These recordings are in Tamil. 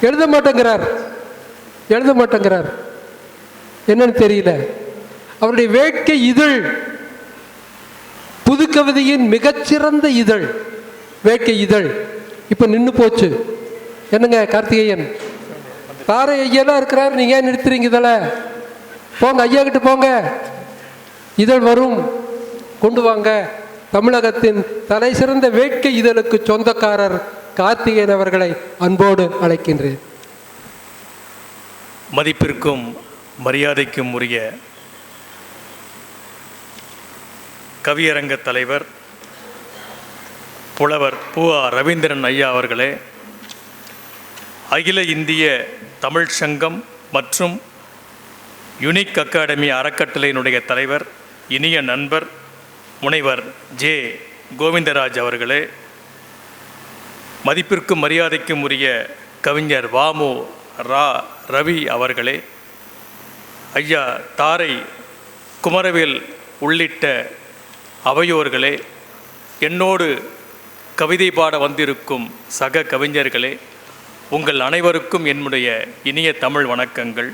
எழுத மாட்டேங்கிறார். எழுத மாட்டேங்கிறார். என்னன்னு தெரியல. அவருடைய வேட்கை இதழ். புது கவிதையின் மிகச்சிறந்த இதழ். வேட்கை இதழ். இப்போ நின்று போச்சு. என்னங்க கார்த்திகேயன்? காரை ஐயெல்லாம் இருக்கிறார். நீங்க ஏன் நிறுத்துறீங்க இதழ? போங்க ஐயா கிட்ட போங்க. இதழ் வரும். கொண்டு வாங்க. தமிழகத்தின் தலை சிறந்த வேட்கை இதழுக்கு சொந்தக்காரர் கார்த்திகேயன் அவர்களை அன்போடு அழைக்கின்றேன். மதிப்பிற்கும் மரியாதைக்கும் உரிய கவியரங்க தலைவர் புலவர் பூ. ஆர் ரவீந்திரன் ஐயா அவர்களே அகில இந்திய தமிழ் சங்கம் மற்றும் யுனிக் அகாடமி அறக்கட்டளையினுடைய தலைவர் இனிய நண்பர் முனைவர் ஜே. கோவிந்தராஜ் அவர்களே மதிப்பிற்கும் மரியாதைக்கும் உரிய கவிஞர் வாமு ரா ரவி அவர்களே ஐயா தாரை குமரவேல் உள்ளிட்ட அவையோர்களே என்னோடு கவிதை பாட வந்திருக்கும் சக கவிஞர்களே உங்கள் அனைவருக்கும் என்னுடைய இனிய தமிழ் வணக்கங்கள்.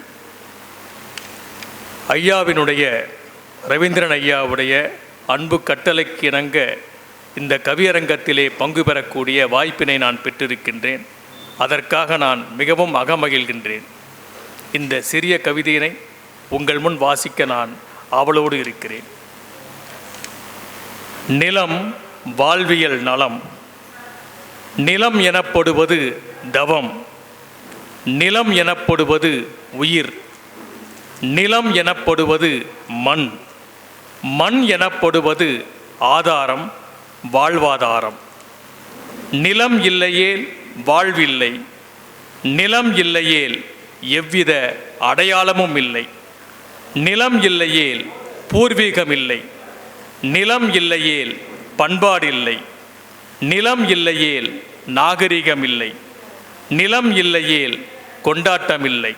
ஐயாவினுடைய ரவீந்திரன் ஐயாவுடைய அன்பு கட்டளைக்கு இணங்க இந்த கவியரங்கத்திலே பங்கு பெறக்கூடிய வாய்ப்பினை நான் பெற்றிருக்கின்றேன். அதற்காக நான் மிகவும் அகமகிழ்கின்றேன். இந்த சிறிய கவிதையினை உங்கள் முன் வாசிக்க நான் அவளோடு இருக்கிறேன். நிலம் வாழ்வியல் நலம். நிலம் எனப்படுவது தவம். நிலம் எனப்படுவது உயிர். நிலம் எனப்படுவது மண். மண் எனப்படுவது ஆதாரம். வாழ்வாதாரம். நிலம் இல்லையேல் வாழ்வில்லை. நிலம் இல்லையேல் எவ்வித அடையாளமும் இல்லை. நிலம் இல்லையேல் பூர்வீகம் இல்லை. நிலம் இல்லையேல் பண்பாடில்லை நிலம் இல்லையேல் நாகரிகம் இல்லை. நிலம் இல்லையேல் கொண்டாட்டமில்லை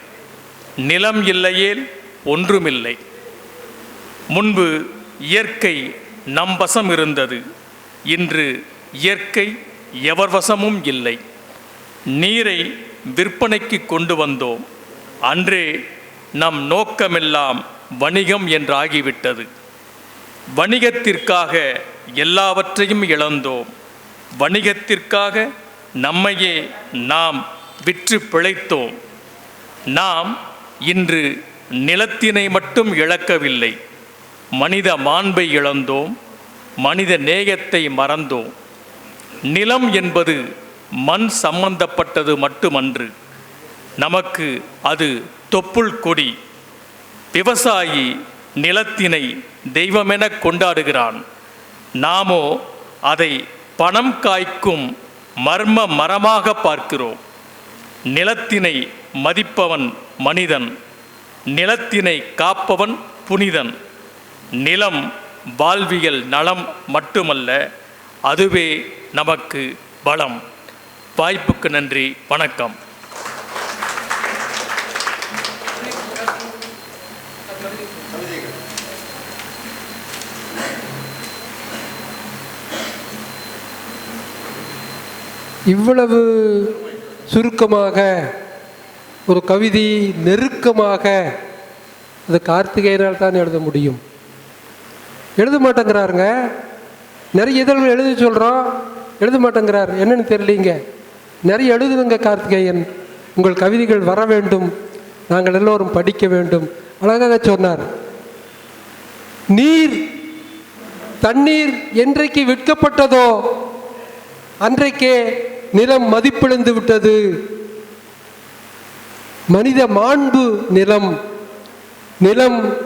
நிலம் இல்லையேல் ஒன்றுமில்லை. முன்பு இயற்கை நம் வசம் இருந்தது. இன்று இயற்கை எவர் வசமும் இல்லை. நீரை விற்பனைக்கு கொண்டு வந்தோம். அன்றே நம் நோக்கமெல்லாம் வணிகம் என்றாகிவிட்டது. வணிகத்திற்காக எல்லாவற்றையும் இழந்தோம். வணிகத்திற்காக நம்மையே நாம் விற்று பிழைத்தோம். நாம் இன்று நிலத்தினை மட்டும் இழக்கவில்லை. மனித மாண்பை இழந்தோம். மனித நேயத்தை மறந்தோம். நிலம் என்பது மண் சம்பந்தப்பட்டது மட்டுமன்று. நமக்கு அது தொப்புள் கொடி. விவசாயி நிலத்தினை தெய்வமென கொண்டாடுகிறான். நாமோ அதை பணம் காய்க்கும் மர்ம மரமாக பார்க்கிறோம். நிலத்தினை மதிப்பவன் மனிதன். நிலத்தினை காப்பவன் புனிதன். நிலம் வாழ்வியல் நலம் மட்டுமல்ல அதுவே நமக்கு பலம். வாய்ப்புக்கு நன்றி வணக்கம். இவ்வளவு சுருக்கமாக ஒரு கவிதை நெருக்கமாக அது கார்த்திகேயனால் தான் எழுத முடியும். எழுத மாட்டேங்கிறாருங்க நிறைய இதழ்கள் எழுதி சொல்கிறோம் எழுத மாட்டேங்கிறார் என்னன்னு தெரியலீங்க. நிறைய எழுதுதுங்க கார்த்திகேயன். உங்கள் கவிதைகள் வர வேண்டும். நாங்கள் எல்லோரும் படிக்க வேண்டும். அழகாக சொன்னார். நீர் தண்ணீர் என்றைக்கு விற்கப்பட்டதோ அன்றைக்கே நிலம் மதிப்பிழந்து விட்டது. மனித மாண்பு நிலம். நிலம்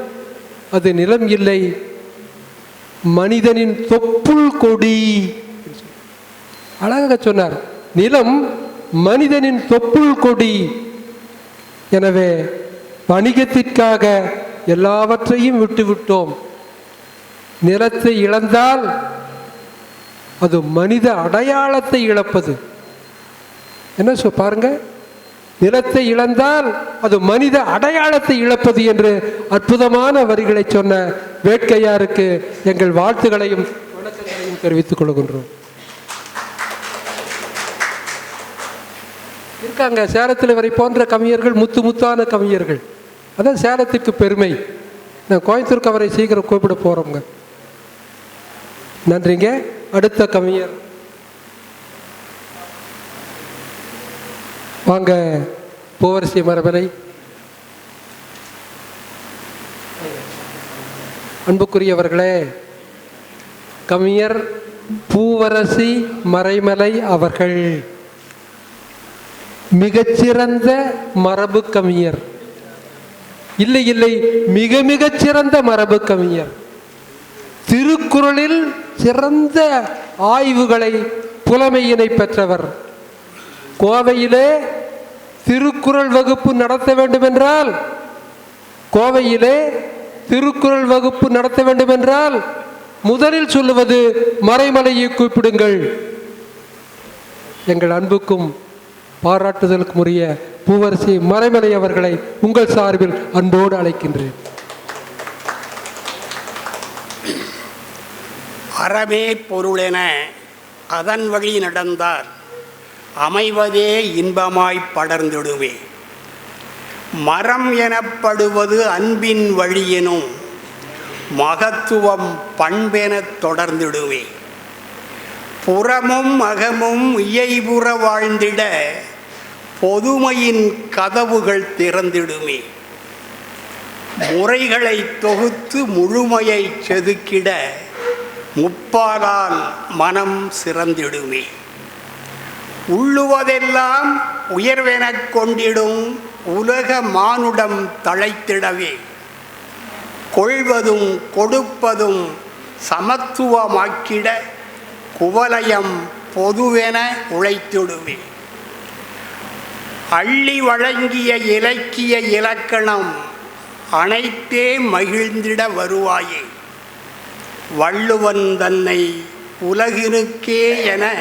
அது நிலம் இல்லை. மனிதனின் தொப்புள் கொடி. அழகாக சொன்னார். நிலம் மனிதனின் தொப்புள் கொடி. எனவே வணிகத்திற்காக எல்லாவற்றையும் விட்டுவிட்டோம் நிலத்தை இழந்தால் அது மனித அடையாளத்தை இழப்பது. என்ன சொ பாருங்க. நிலத்தை இழந்தால் அது மனித அடையாளத்தை இழப்பது என்று அற்புதமான வரிகளை சொன்ன வேட்கையாருக்கு எங்கள் வாழ்த்துகளையும் வணக்கங்களையும் தெரிவித்துக் கொள்கின்றோம். இருக்காங்க. சேலத்தில் வரை போன்ற கவிஞர்கள் முத்து முத்தான கவிஞர்கள். அதான் சேலத்துக்கு பெருமை. நான் கோயம்புத்தூருக்கு அவரை சீக்கிரம் கூப்பிட போகிறோங்க நன்றிங்க. அடுத்த கவிஞர். வாங்க. பூவரசி மரபனை. அன்புக்குரியவர்களே கவிஞர் பூவரசி மறைமலை அவர்கள் மிகச்சிறந்த மரபு கவிஞர். இல்லை இல்லை மிக மிகச் சிறந்த மரபு கவிஞர். திருக்குறளில் சிறந்த ஆய்வுகளை புலமையினை பெற்றவர். கோவையிலே திருக்குறள் வகுப்பு நடத்த வேண்டுமென்றால் கோவையிலே திருக்குறள் வகுப்பு நடத்த வேண்டுமென்றால் முதலில் சொல்லுவது மறைமலையை கூப்பிடுங்கள். எங்கள் அன்புக்கும் பாராட்டுதலுக்கும் உரிய பூவரசி மறைமலை அவர்களை உங்கள் சார்பில் அன்போடு அழைக்கின்றேன். அறமே பொருளென அதன் வழி நடந்தார் அமைவதே இன்பமாய் படர்ந்திடுவே மரம் எனப்படுவது அன்பின் வழியெனும் மகத்துவம் பண்பெனத் தொடர்ந்திடுவே புறமும் அகமும் இயைபுற வாழ்ந்திட பொதுமையின் கதவுகள் திறந்திடுமே. முறைகளை தொகுத்து முழுமையை செதுக்கிட முப்பாலால் மனம் சிறந்திடுமே. உள்ளுவதெல்லாம் உயர்வெனக் கொண்டிடும் உலக மானுடம் தழைத்திடவே. கொள்வதும் கொடுப்பதும் சமத்துவமாக்கிட குவலயம் பொதுவென உழைத்திடுவே. அள்ளி வழங்கிய இலக்கிய இலக்கணம் அனைத்தே மகிழ்ந்திட வருவாயே. வள்ளுவன் தன்னை உலகினுக்கே என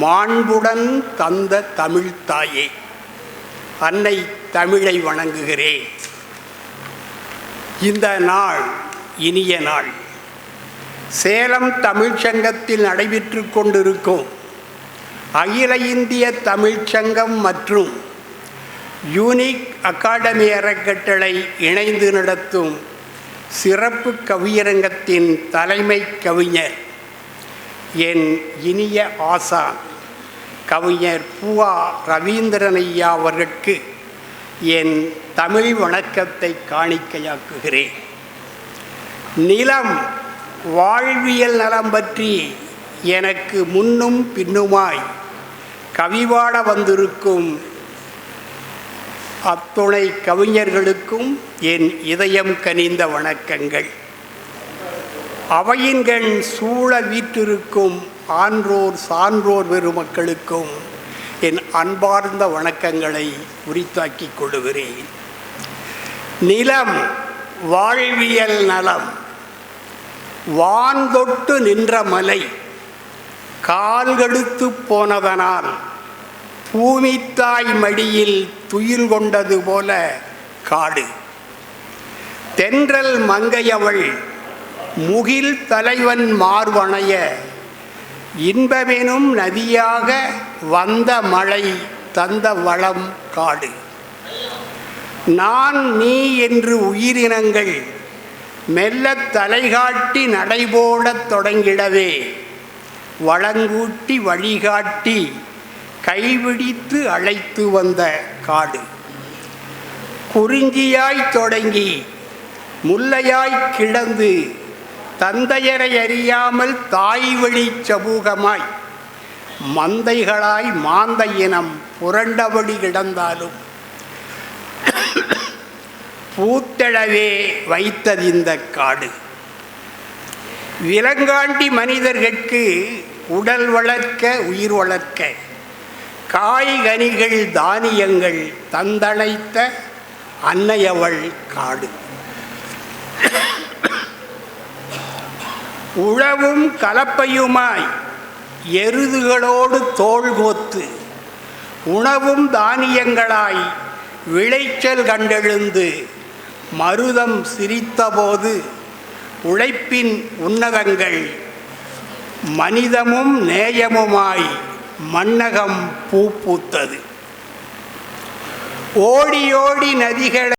மாண்புடன் தந்த தமிழ்த்தாயே. அன்னை தமிழை வணங்குகிறேன். இந்த நாள் இனிய நாள். சேலம் தமிழ்ச்சங்கத்தில் நடைபெற்று கொண்டிருக்கும் அகில இந்திய தமிழ்ச்சங்கம் மற்றும் யூனிக் அகாடமி அறக்கட்டளை இணைந்து நடத்தும் சிறப்பு கவியரங்கத்தின் தலைமை கவிஞர் என் இனிய ஆசான். கவிஞர் பூவா ரவீந்திரன் ஐயா அவர்களுக்கு என் தமிழ் வணக்கத்தை காணிக்கையாக்குகிறேன். நிலம் வாழ்வியல் நலம் பற்றி எனக்கு முன்னும் பின்னுமாய் கவிவாட வந்திருக்கும் அத்துணை கவிஞர்களுக்கும் என் இதயம் கனிந்த வணக்கங்கள். அவையின்கண் சூழ வீற்றிருக்கும் ஆன்றோர் சான்றோர் பெருமக்களுக்கும் என் அன்பார்ந்த வணக்கங்களை உரித்தாக்கிக் கொள்ளுகிறேன். நிலம் வாழ்வியல் நலம் வான்தொட்டு நின்ற மலை கால்கடுத்து போனதனால் பூமித்தாய் மடியில் துயில் கொண்டது போல காடு. தென்றல் மங்கையவள் முகில் தலைவன் மார்வணைய இன்பமெனும் நதியாக வந்த மழை தந்த வளம் காடு. நான் நீ என்று உயிரினங்கள் மெல்லத் தலைகாட்டி நடைபோடத் தொடங்கிடவே. வளங்கூட்டி வழிகாட்டி கைவிடித்து அழைத்து வந்த காடு. குறிஞ்சியாய் தொடங்கி முல்லையாய் கிடந்து தந்தையரை அறியாமல் தாய் வழி சமூகமாய் மந்தைகளாய் மாந்த இனம் புரண்டபடி கிடந்தாலும் பூத்தெழவே வைத்தது இந்த காடு. விலங்காண்டி மனிதர்கட்கு உடல் வளர்க்க உயிர் வளர்க்க காய்கனிகள் தானியங்கள் தந்தழைத்த அன்னையவள் காடு. உழவும் கலப்பையுமாய் எருதுகளோடு தோள் கோத்து உணவும் தானியங்களாய் விளைச்சல் கண்டெழுந்து மருதம் சிரித்தபோது உழைப்பின் உன்னதங்கள் மனிதமும் நேயமுமாய் மன்னகம் பூப்பூத்தது ஓடியோடி ஓடி ஓடி நதிகளை